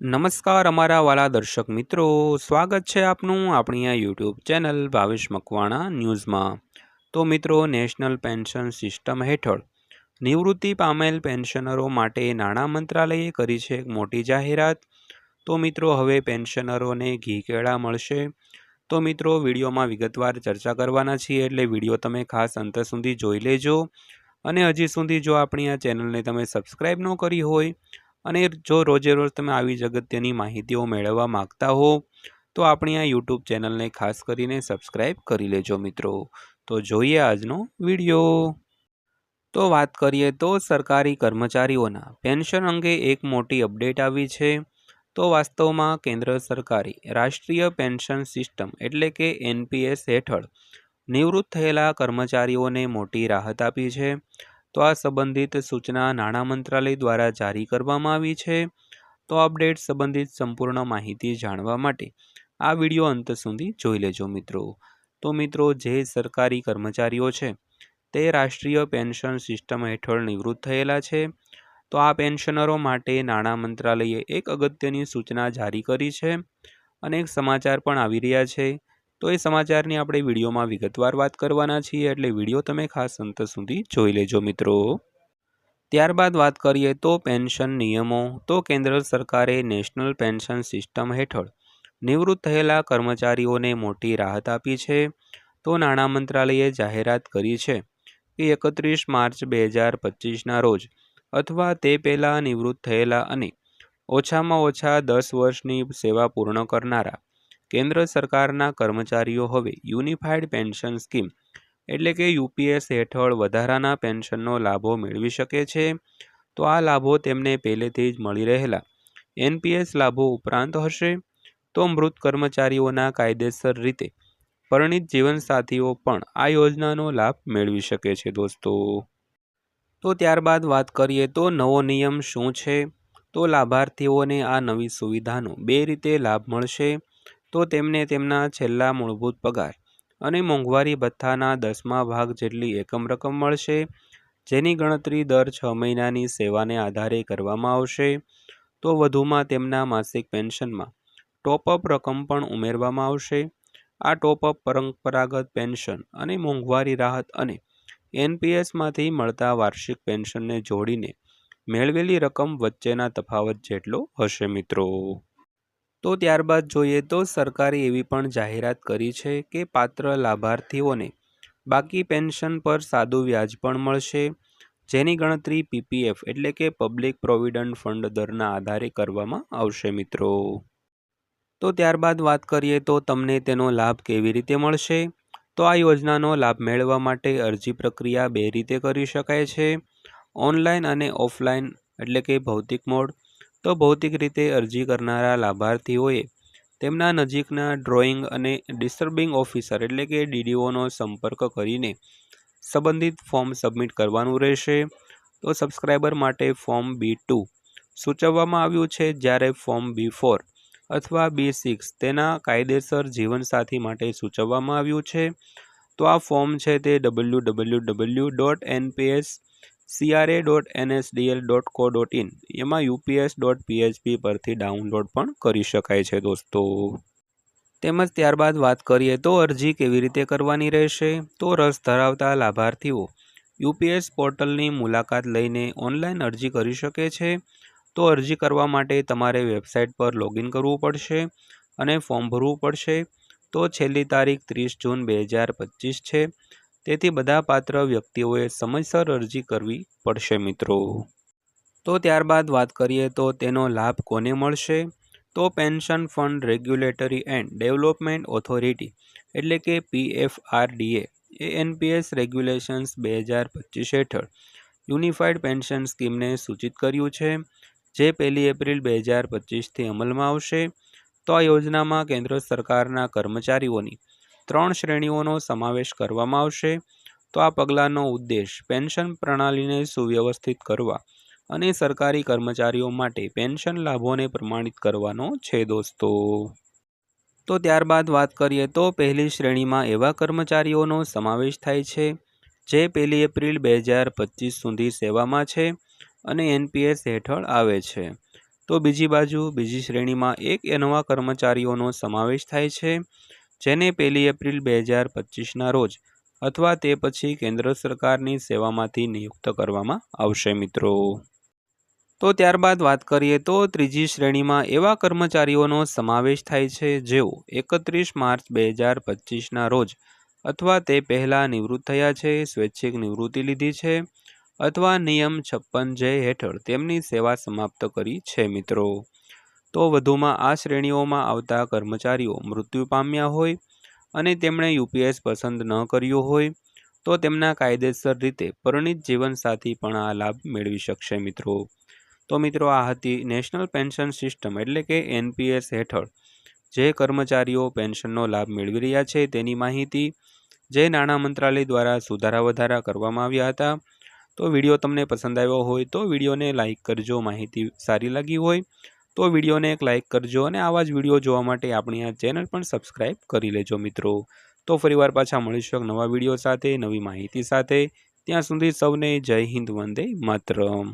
નમસ્કાર અમારા વાલા દર્શક મિત્રો. સ્વાગત છે આપનું આપણી આ યુટ્યુબ ચેનલ ભાવેશ મકવાણા ન્યૂઝમાં. તો મિત્રો, નેશનલ પેન્શન સિસ્ટમ હેઠળ નિવૃત્તિ પામેલ પેન્શનરો માટે નાણાં મંત્રાલયે કરી છે એક મોટી જાહેરાત. તો મિત્રો, હવે પેન્શનરોને ઘી કેળા મળશે. તો મિત્રો, વિડીયોમાં વિગતવાર ચર્ચા કરવાના છીએ એટલે વીડિયો તમે ખાસ અંત સુધી જોઈ લેજો. અને હજી સુધી જો આપણી આ ચેનલને તમે સબસ્ક્રાઈબ ન કરી હોય અને જો રોજે રોજ તમે આવી અગત્યની માહિતીઓ મેળવવા માંગતા હો, તો આપણી આ યુટ્યુબ ચેનલને ખાસ કરીને સબસ્ક્રાઈબ કરી લેજો મિત્રો. તો જોઈએ આજનો વીડિયો. તો વાત કરીએ તો સરકારી કર્મચારીઓના. પેન્શન અંગે એક મોટી અપડેટ આવી છે. તો વાસ્તવમાં કેન્દ્ર સરકારે રાષ્ટ્રીય પેન્શન સિસ્ટમ એટલે કે એનપીએસ હેઠળ નિવૃત્ત થયેલા કર્મચારીઓને મોટી રાહત આપી છે. તો આ સંબંધિત સૂચના નાણાં મંત્રાલય દ્વારા જારી કરવામાં આવી છે. તો અપડેટ સંબંધિત સંપૂર્ણ માહિતી જાણવા માટે આ વીડિયો અંત સુધી જોઈ લેજો મિત્રો. તો મિત્રો, જે સરકારી કર્મચારીઓ છે, તે રાષ્ટ્રીય પેન્શન સિસ્ટમ હેઠળ નિવૃત્ત થયેલા છે. તો આ પેન્શનરો માટે નાણાં મંત્રાલયે એક અગત્યની સૂચના જારી કરી છે અને એક સમાચાર પણ આવી રહ્યા છે. તો એ સમાચારની આપણે વિડીયોમાં વિગતવાર વાત કરવાના છીએ, એટલે વીડિયો તમે ખાસ અંત સુધી જોઈ લેજો મિત્રો. ત્યારબાદ વાત કરીએ તો પેન્શન નિયમો. તો કેન્દ્ર સરકારે નેશનલ પેન્શન સિસ્ટમ હેઠળ નિવૃત્ત થયેલા કર્મચારીઓને મોટી રાહત આપી છે. તો નાણાં મંત્રાલયે જાહેરાત કરી છે કે એકત્રીસ માર્ચ બે હજાર પચીસના રોજ અથવા તે પહેલાં નિવૃત્ત થયેલા અને ઓછામાં ઓછા દસ વર્ષની સેવા પૂર્ણ કરનારા કેન્દ્ર સરકારના કર્મચારીઓ હવે યુનિફાઈડ પેન્શન સ્કીમ એટલે કે યુપીએસ હેઠળ વધારાના પેન્શનનો લાભો મેળવી શકે છે. તો આ લાભો તેમને પહેલેથી જ મળી રહેલા. એનપીએસ લાભો ઉપરાંત હશે. તો મૃત કર્મચારીઓના કાયદેસર રીતે પરિણિત જીવનસાથીઓ પણ આ યોજનાનો લાભ મેળવી શકે છે દોસ્તો. તો ત્યારબાદ વાત કરીએ તો નવો નિયમ શું છે? તો લાભાર્થીઓને આ નવી સુવિધાનો બે રીતે લાભ મળશે. તો તેમને તેમના છેલ્લા મૂળભૂત પગાર અને મોંઘવારી ભથ્થાના દસમા ભાગ જેટલી એકમ રકમ મળશે, જેની ગણતરી દર છ મહિનાની સેવાને આધારે કરવામાં આવશે, તો વધુમાં તેમના માસિક પેન્શનમાં ટોપઅપ રકમ પણ ઉમેરવામાં આવશે. આ ટોપઅપ પરંપરાગત પેન્શન અને મોંઘવારી રાહત અને એનપીએસમાંથી મળતા વાર્ષિક પેન્શનને જોડીને મેળવેલી રકમ વચ્ચેના તફાવત જેટલો હશે મિત્રો. તો ત્યારબાદ જોઈએ તો સરકારે એવી પણ જાહેરાત કરી છે કે પાત્ર લાભાર્થીઓને બાકી પેન્શન પર સાદું વ્યાજ પણ મળશે, જેની ગણતરી પીપીએફ એટલે કે પબ્લિક પ્રોવિડન્ટ ફંડ દરના આધારે કરવામાં આવશે મિત્રો. તો ત્યારબાદ વાત કરીએ તો તમને તેનો લાભ કેવી રીતે મળશે? તો આ યોજનાનો લાભ મેળવવા માટે અરજી પ્રક્રિયા બે રીતે કરી શકાય છે. ઓનલાઈન અને ઓફલાઈન એટલે કે ભૌતિક મોડ તો ભૌતિક રીતે અરજી કરનારા લાભાર્થીઓએ તેમના નજીકના ડ્રોઈંગ અને ડિસ્ટર્બિંગ ઓફિસર એટલે કે ડીડીઓનો સંપર્ક કરીને સંબંધિત ફોર્મ સબમિટ કરવાનું રહેશે. તો સબસ્ક્રાઈબર માટે ફોર્મ બી ટુ સૂચવવામાં આવ્યું છે, જ્યારે ફોર્મ બી ફોર અથવા બી સિક્સ તેના કાયદેસર જીવનસાથી માટે સૂચવવામાં આવ્યું છે. તો આ ફોર્મ છે તે W W W dot NPS CRA dot NSDL dot co dot in એમાં યુપીએસ ડોટ પીએચપી પરથી ડાઉનલોડ પણ કરી શકાય છે દોસ્તો. તેમજ ત્યારબાદ વાત કરીએ તો અરજી કેવી રીતે કરવાની રહેશે? તો રસ ધરાવતા લાભાર્થીઓ યુપીએસ પોર્ટલની મુલાકાત લઈને ઓનલાઈન અરજી કરી શકે છે? તો અરજી કરવા માટે તમારે વેબસાઇટ પર લોગિન કરવું પડશે અને ફોર્મ ભરવું પડશે. તો છેલ્લી તારીખ ત્રીસ જૂન બે હજાર પચીસ છે. તેથી બધા પાત્ર વ્યક્તિઓએ સમયસર અરજી કરવી પડશે મિત્રો. તો ત્યારબાદ વાત કરીએ તો તેનો લાભ કોને મળશે? તો pension fund regulatory and development authority, એટલે કે પીએફઆરડીએ, એ એનપીએસ રેગ્યુલેશન્સ બે હજાર પચીસ હેઠળ યુનિફાઈડ પેન્શન સ્કીમને સૂચિત કર્યું છે, જે પહેલી એપ્રિલ બે હજાર પચીસથી અમલમાં આવશે. તો આ યોજનામાં કેન્દ્ર સરકારના કર્મચારીઓની ત્રણ શ્રેણીઓનો સમાવેશ કરવામાં આવશે. તો આ પગલાંનો ઉદ્દેશ પેન્શન પ્રણાલીને સુવ્યવસ્થિત કરવા અને સરકારી કર્મચારીઓ માટે પેન્શન લાભોને પ્રમાણિત કરવાનો છે દોસ્તો. તો ત્યારબાદ વાત કરીએ તો પહેલી શ્રેણીમાં એવા કર્મચારીઓનો સમાવેશ થાય છે, જે પહેલી એપ્રિલ બે હજાર પચીસ સુધી સેવામાં છે અને એનપીએસ હેઠળ આવે છે. તો બીજી બાજુ બીજી શ્રેણીમાં એક એનવા કર્મચારીઓનો સમાવેશ થાય છે જેને પહેલી એપ્રિલ બે હજાર પચીસના રોજ અથવા તે પછી કેન્દ્ર સરકારની સેવામાંથી નિયુક્ત કરવામાં આવશે મિત્રો. તો ત્યારબાદ વાત કરીએ તો ત્રીજી શ્રેણીમાં એવા કર્મચારીઓનો સમાવેશ થાય છે જેઓ એકત્રીસ માર્ચ બે હજાર પચીસના રોજ અથવા તે પહેલાં નિવૃત્ત થયા છે, સ્વૈચ્છિક નિવૃત્તિ લીધી છે અથવા નિયમ છપ્પન જે હેઠળ તેમની સેવા સમાપ્ત કરી છે મિત્રો. તો વધુમાં આ શ્રેણીઓમાં આવતા કર્મચારીઓ મૃત્યુ પામ્યા હોય અને તેમણે યુપીએસ પસંદ ન કર્યું હોય, તો તેમના કાયદેસર રીતે પરિણિત જીવનસાથી પણ આ લાભ મેળવી શકશે મિત્રો. તો મિત્રો, આ હતી નેશનલ પેન્શન સિસ્ટમ એટલે કે એનપીએસ હેઠળ જે કર્મચારીઓ પેન્શનનો લાભ મેળવી રહ્યા છે તેની માહિતી જે નાણાં મંત્રાલય દ્વારા સુધારા વધારા કરવામાં આવ્યા હતા. તો વીડિયો તમને પસંદ આવ્યો હોય તો વિડીયોને લાઇક કરજો, માહિતી સારી લાગી હોય તો વિડીયોને એક લાઇક કરજો અને આવા જ વીડિયો જોવા માટે આપણી આ ચેનલ પણ સબસ્ક્રાઈબ કરી લેજો મિત્રો. તો ફરીવાર પાછા મળીશું નવા વીડિયો સાથે, નવી માહિતી સાથે. ત્યાં સુધી સૌને જય હિન્દ, વંદે માતરમ.